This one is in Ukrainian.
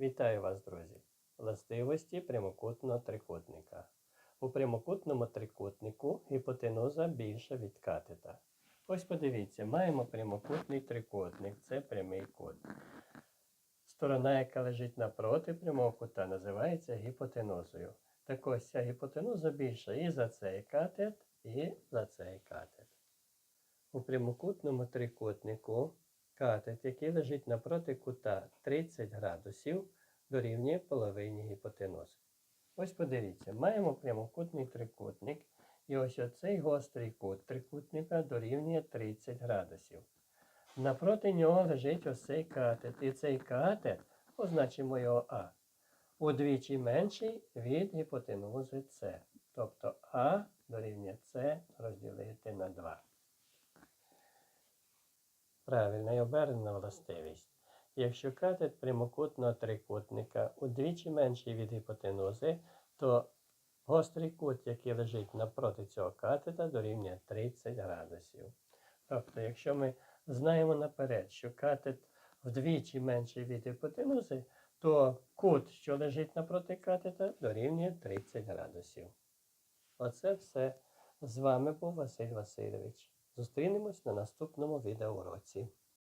Вітаю вас, друзі! Властивості прямокутного трикутника. У прямокутному трикутнику гіпотенуза більша від катета. Ось подивіться, маємо прямокутний трикутник, це прямий кут. Сторона, яка лежить напроти прямого кута, називається гіпотенузою. Так ось ця гіпотенуза більша і за цей катет, і за цей катет. У прямокутному трикутнику катет, який лежить напроти кута 30 градусів, дорівнює половині гіпотенузи. Ось подивіться, маємо прямокутний трикутник, і ось оцей гострий кут трикутника дорівнює 30 градусів. Напроти нього лежить ось цей катет, і цей катет, позначимо його А, удвічі менший від гіпотенузи С. Тобто А дорівнює С розділити на 2. Правильна і обернена властивість. Якщо катет прямокутного трикутника удвічі менший від гіпотенузи, то гострий кут, який лежить напроти цього катета, дорівнює 30 градусів. Тобто, якщо ми знаємо наперед, що катет вдвічі менший від гіпотенузи, то кут, що лежить напроти катета, дорівнює 30 градусів. Оце все. З вами був Василь Васильович. Зустрінемось на наступному відеоуроці.